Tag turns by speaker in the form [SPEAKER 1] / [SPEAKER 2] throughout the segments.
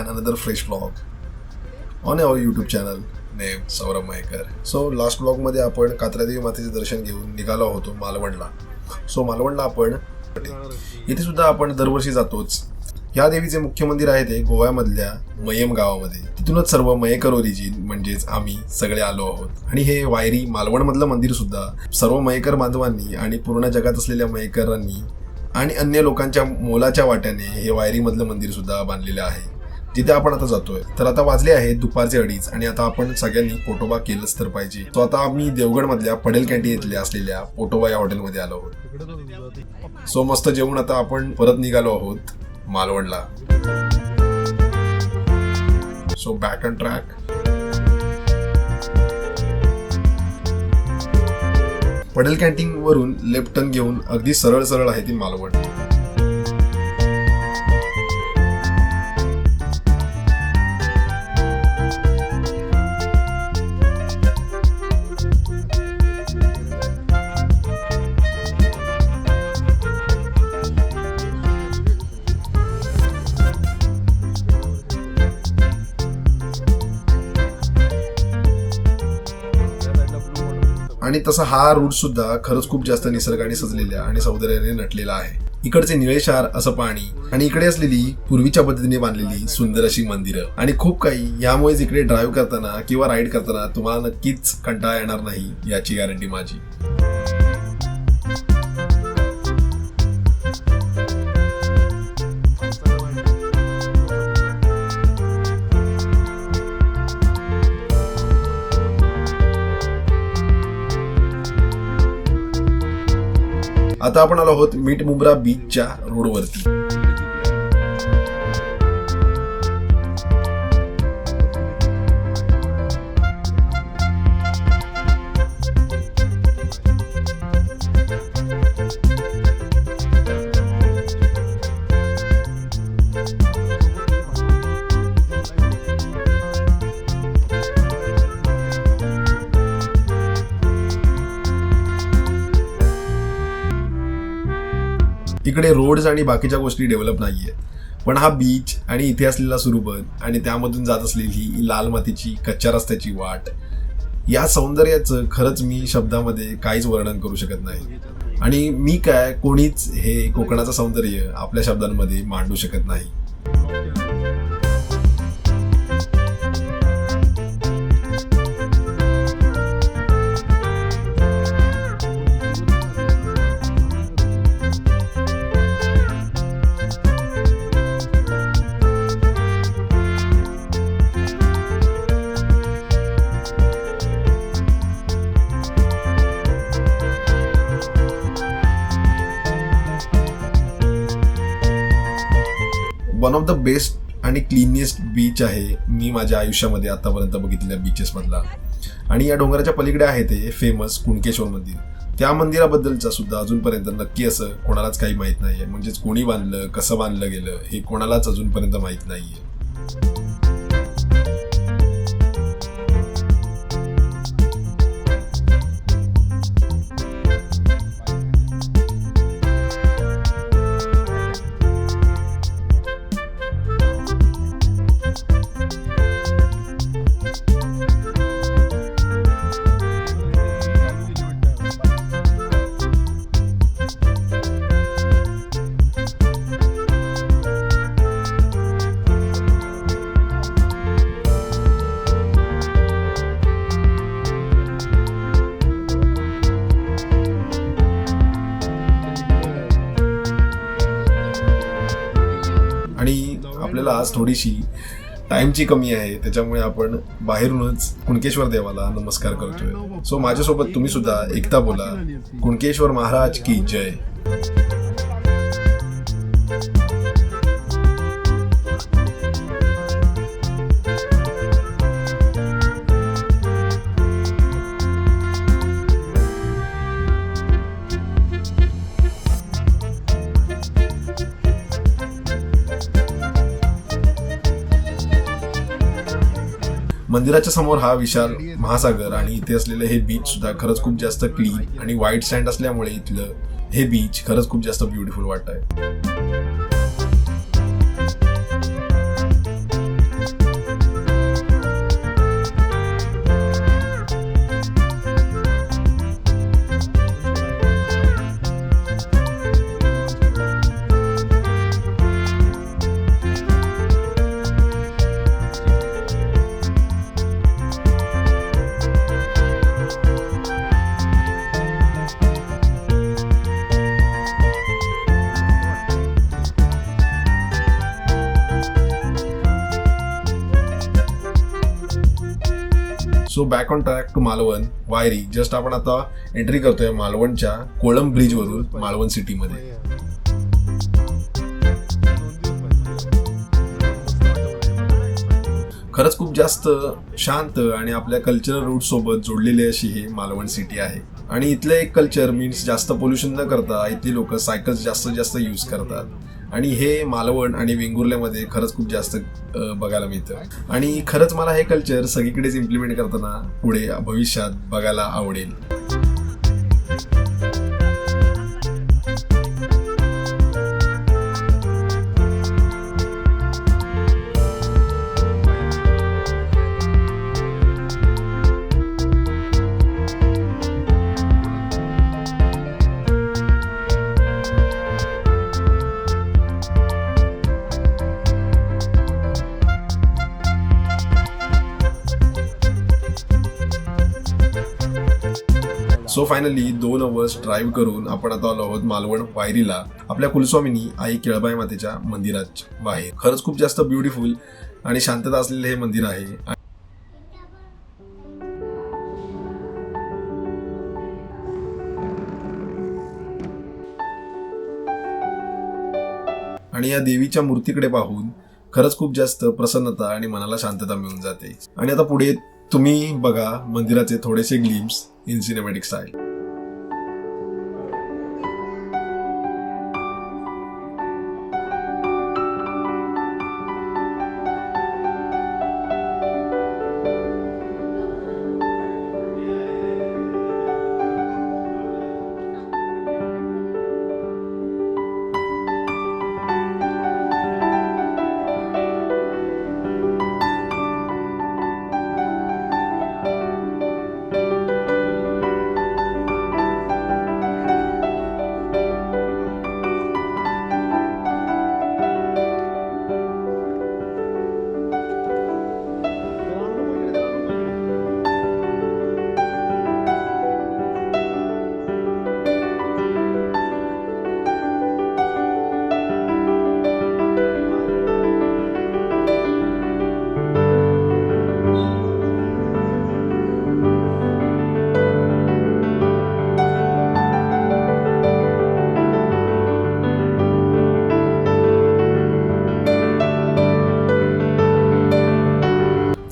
[SPEAKER 1] and another fresh vlog on our YouTube channel name Saurabh Mayekar so last ब्लॉगमध्ये आपण कात्रादेवी मातेचे दर्शन घेऊन निघालो होतो मालवणला. सो मालवणला आपण इथे सुद्धा आपण दरवर्षी जातोच. या देवीचे मुख्य मंदिर आहे ते गोव्यामधल्या मयम गावामध्ये. तिथूनच सर्व मयेकर ओरिजिन म्हणजेच आम्ही सगळे आलो आहोत. आणि हे वायरी मालवणमधलं मंदिर सुद्धा सर्व मयेकर बांधवांनी आणि पूर्ण जगात असलेल्या मयेकरांनी आणि अन्य लोकांच्या मोलाच्या वाट्याने हे वायरीमधलं मंदिर सुद्धा बांधलेलं आहे. जिथे आपण आता जातोय तर आता वाजले आहेत दुपारचे अडीच आणि आता आपण सगळ्यांनी पोटोबा केलंच तर पाहिजे. तो आता आम्ही देवगड मधल्या पडेल कॅन्टीन इथल्या असलेल्या पोटोबा या हॉटेलमध्ये आलो आहोत. सो मस्त जेवण आता आपण परत निघालो आहोत मालवणला. So back and track Padel canteen वरून लेफ्ट टर्न घेऊन अगदी सरळ सरळ आहे ती मालवण. आणि तसा हा रूट सुद्धा खरंच खूप जास्त निसर्गाने सजलेल्या आणि सौंदर्याने नटलेला आहे. इकडचे निळेशार असं पाणी आणि इकडे असलेली पूर्वीच्या पद्धतीने बांधलेली सुंदर अशी मंदिरं. आणि खूप काही यामुळेच इकडे ड्राईव्ह करताना किंवा राईड करताना तुम्हाला नक्कीच कंटाळा येणार नाही याची गॅरंटी माझी. आता आपण आलो आहोत मीठ मुंब्रा बीचच्या रोडवरती इकडे रोड्स आणि बाकीच्या गोष्टी डेव्हलप नाहीये. पण हा बीच आणि इथे असलेला सुरुबन आणि त्यामधून जात असलेली लाल मातीची कच्च्या रस्त्याची वाट या सौंदर्याचं खरंच मी शब्दामध्ये काहीच वर्णन करू शकत नाही. आणि मी काय कोणीच हे कोकणाचं सौंदर्य आपल्या शब्दांमध्ये मांडू शकत नाही. वन ऑफ द बेस्ट आणि क्लिनिएस्ट बीच आहे मी माझ्या आयुष्यामध्ये आतापर्यंत बघितलेल्या बीचेसमधला आणि या डोंगराच्या पलीकडे आहे ते फेमस कुणकेश्वर मंदिर त्या मंदिराबद्दलचा सुद्धा अजूनपर्यंत नक्की असं कोणालाच काही माहीत नाहीये. म्हणजेच कोणी बांधलं कसं बांधलं गेलं हे कोणालाच अजूनपर्यंत माहीत नाहीये. आहे आज थोडीशी टाइमची कमी आहे त्याच्यामुळे आपण बाहेरूनच कुणकेश्वर देवाला नमस्कार करतोय. सो माझ्यासोबत तुम्ही सुद्धा एकता बोला कुणकेश्वर महाराज की जय. मंदिराच्या समोर हा विशाल महासागर आणि इथे असलेलं हे बीच सुद्धा खरंच खूप जास्त क्लीन आणि व्हाईट सँड असल्यामुळे इथलं हे बीच खरंच खूप जास्त ब्युटिफुल वाटत आहे so back on track to Malvan Vayari just आपण आता एंट्री करतोय मालवणच्या कोळंब ब्रिज वरून मालवण सिटीमध्ये खरंच खूप जास्त शांत आणि आपल्या कल्चरल रूट सोबत जोडलेली अशी ही मालवण सिटी आहे. आणि इथलं एक कल्चर मीन्स जास्त पोल्युशन न करता इथली लोक सायकल्स जास्तीत जास्त यूज करतात. आणि हे मालवण आणि वेंगुर्ल्यामध्ये खरंच खूप जास्त बघायला मिळतं. आणि खरंच मला हे कल्चर सगळीकडेच इम्प्लिमेंट करताना पुढे भविष्यात बघायला आवडेल. सो फायनली दोन अवर्स ड्राईव्ह करून आपण आता आलो आहोत मालवण वायरीला आपल्या कुलस्वामिनी आई केळबाई मातेच्या मंदिरात बाहेर. खरंच खूप जास्त ब्युटिफुल आणि शांतता असलेले हे मंदिर आहे. आणि या देवीच्या मूर्तीकडे पाहून खरंच खूप जास्त प्रसन्नता आणि मनाला शांतता मिळून जाते. आणि आता पुढे तुम्ही बघा मंदिराचे थोडेसे ग्लिम्स इन सिनेमॅटिक स्टाईल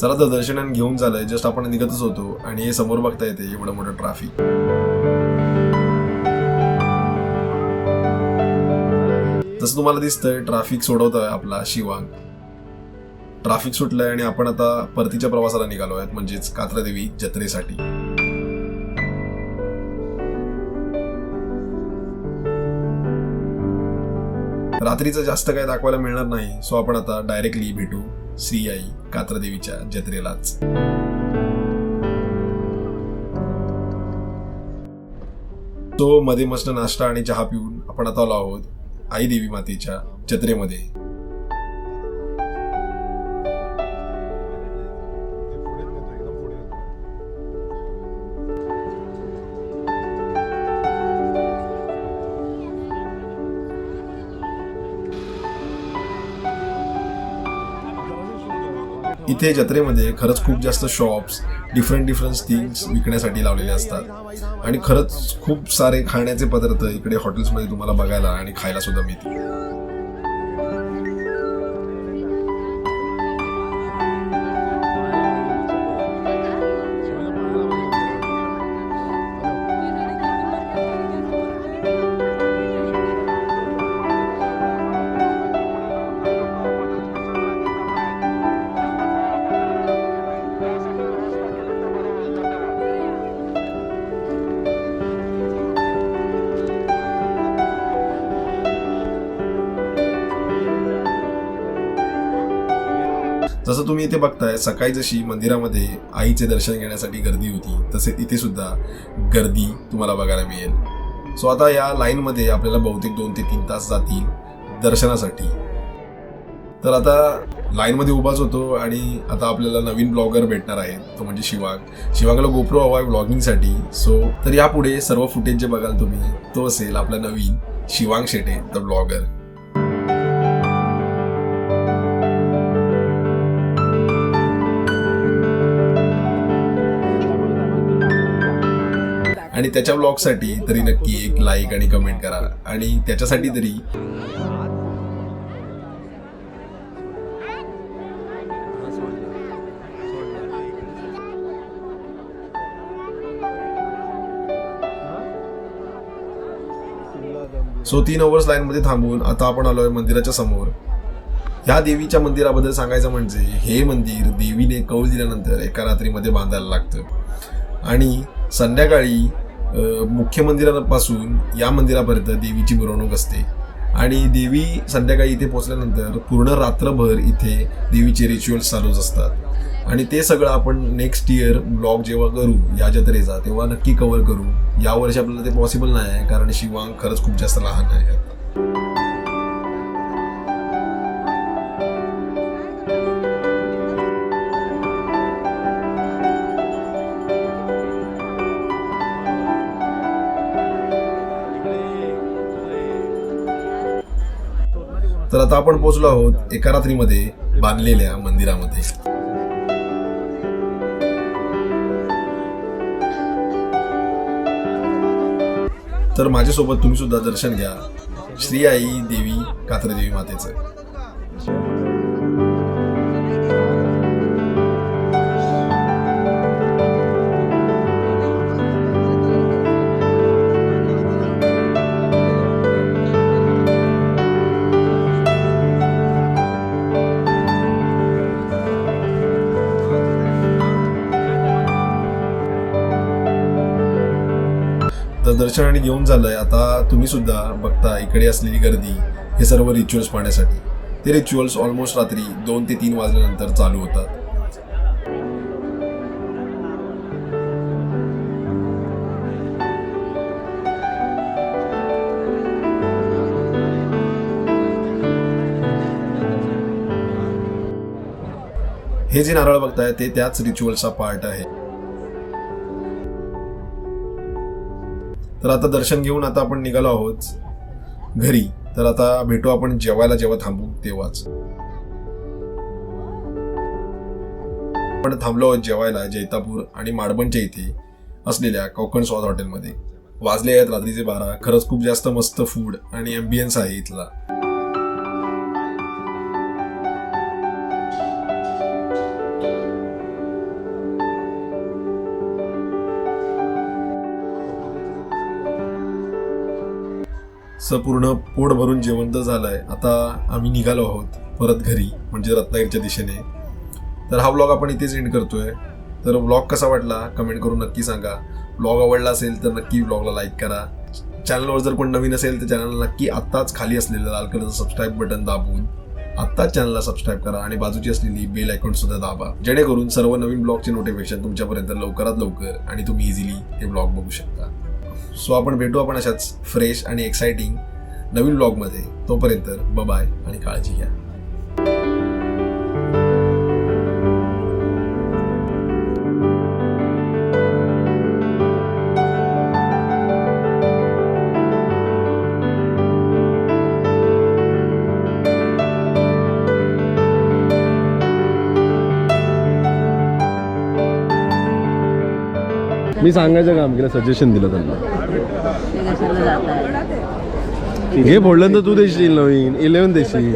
[SPEAKER 1] चला तर दर्शन घेऊन झालंय जस्ट आपण निघतच होतो आणि हे समोर बघता येते एवढं मोठं ट्रॅफिक जसं तुम्हाला दिसतंय ट्रॅफिक सोडवतोय आपला शिवांग. ट्रॅफिक सुटलंय आणि आपण आता परतीच्या प्रवासाला निघालो आहेत म्हणजेच कात्रादेवी जत्रेसाठी. रात्रीचं जास्त काय दाखवायला मिळणार नाही सो आपण आता डायरेक्टली भेटू. श्री आई कात्रादेवीच्या जत्रेलाच. तो मध्ये मस्त नाश्ता आणि चहा पिऊन आपण आता आलो आहोत आई देवी मातेच्या जत्रेमध्ये. इथे जत्रेमध्ये खरंच खूप जास्त शॉप्स डिफरंट डिफरंट थिंग्स विकण्यासाठी लावलेले असतात. आणि खरंच खूप सारे खाण्याचे पदार्थ इकडे हॉटेल्समध्ये तुम्हाला बघायला आणि खायला सुद्धा मिळतील. तुम्ही इथे बघताय सकाळी जशी मंदिरामध्ये आईचे दर्शन घेण्यासाठी गर्दी होती तसे इथे सुद्धा गर्दी तुम्हाला बघायला मिळेल. सो आता या लाईनमध्ये आपल्याला बहुतेक दोन ते तीन तास जातील दर्शनासाठी. तर आता लाईनमध्ये उभाच होतो आणि आता आपल्याला नवीन ब्लॉगर भेटणार आहे तो म्हणजे शिवांग. शिवांगला गोप्रो हवा आहे ब्लॉगिंगसाठी सो तर यापुढे सर्व फुटेज जे बघाल तुम्ही तो असेल आपला नवीन शिवांग शेटे द ब्लॉगर आणि त्याच्या ब्लॉगसाठी तरी नक्की एक लाईक आणि कमेंट करा. आणि त्याच्यासाठी तरी सो तीन ओव्हर्स लाईन मध्ये थांबून आता आपण आलोय मंदिराच्या समोर. ह्या देवीच्या मंदिराबद्दल सांगायचं म्हणजे हे मंदिर देवीने कौल दिल्यानंतर एका रात्रीमध्ये बांधायला लागतं. आणि संध्याकाळी मुख्य मंदिरापासून या मंदिरापर्यंत देवीची मिरवणूक असते. आणि देवी संध्याकाळी इथे पोहोचल्यानंतर पूर्ण रात्रभर इथे देवीचे रिच्युअल्स चालूच असतात. आणि ते सगळं आपण नेक्स्ट इयर ब्लॉग जेव्हा करू या जत्रेचा तेव्हा नक्की कवर करू. यावर्षी आपल्याला ते पॉसिबल नाही आहे कारण शिवांग खरंच खूप जास्त लहान आहे. तर आता आपण पोहोचलो आहोत एका रात्रीमध्ये बांधलेल्या मंदिरामध्ये. तर माझ्यासोबत तुम्ही सुद्धा दर्शन घ्या. श्री आई देवी कात्रदेवी मातेचं. दर्शन आणि घेऊन झालंय आता तुम्ही सुद्धा बघता इकडे असलेली गर्दी हे सर्व रिच्युअल्स पाहण्यासाठी. ते रिच्युअल्स ऑलमोस्ट रात्री दोन ते तीन वाजल्यानंतर चालू होतात. हे जे नारळ बघताय ते त्याच रिच्युअलचा पार्ट आहे. तर आता दर्शन घेऊन आता आपण निघालो आहोत घरी. तर आता भेटू आपण जेवायला जेव्हा थांबू तेव्हाच. आपण थांबलो आहोत जेवायला जैतापूर आणि माडबणच्या इथे असलेल्या कोकण स्वाद हॉटेलमध्ये. वाजले आहेत रात्रीचे बारा. खरंच खूप जास्त मस्त फूड आणि एम्बियन्स आहे इथला. संपूर्ण पोट भरून जेवण तर झालंय. आता आम्ही निघालो आहोत परत घरी म्हणजे रत्नागिरीच्या दिशेने. तर हा ब्लॉग आपण इथेच एंड करतोय. तर ब्लॉग कसा वाटला कमेंट करून नक्की सांगा. ब्लॉग आवडला असेल तर नक्की ब्लॉगला लाईक करा. चॅनलवर जर कोण नवीन असेल तर चॅनलला नक्की आत्ताच खाली असलेलं लाल कलरचं सबस्क्राईब बटन दाबून आत्ताच चॅनलला सबस्क्राईब करा आणि बाजूची असलेली बेल आयकॉन सुद्धा दाबा. जेणेकरून सर्व नवीन ब्लॉगचे नोटिफिकेशन तुमच्यापर्यंत लवकरात लवकर आणि तुम्ही इझिली हे ब्लॉग बघू शकता. सो आपण भेटू आपण अशाच फ्रेश आणि एक्सायटिंग नवीन ब्लॉगमध्ये तोपर्यंत बाय आणि काळजी घ्या.
[SPEAKER 2] मी सांगायचं काम केलं सजेशन दिलं त्यांना. हे फोडलं तर तू देशील नवीन इलेव्हन देशील.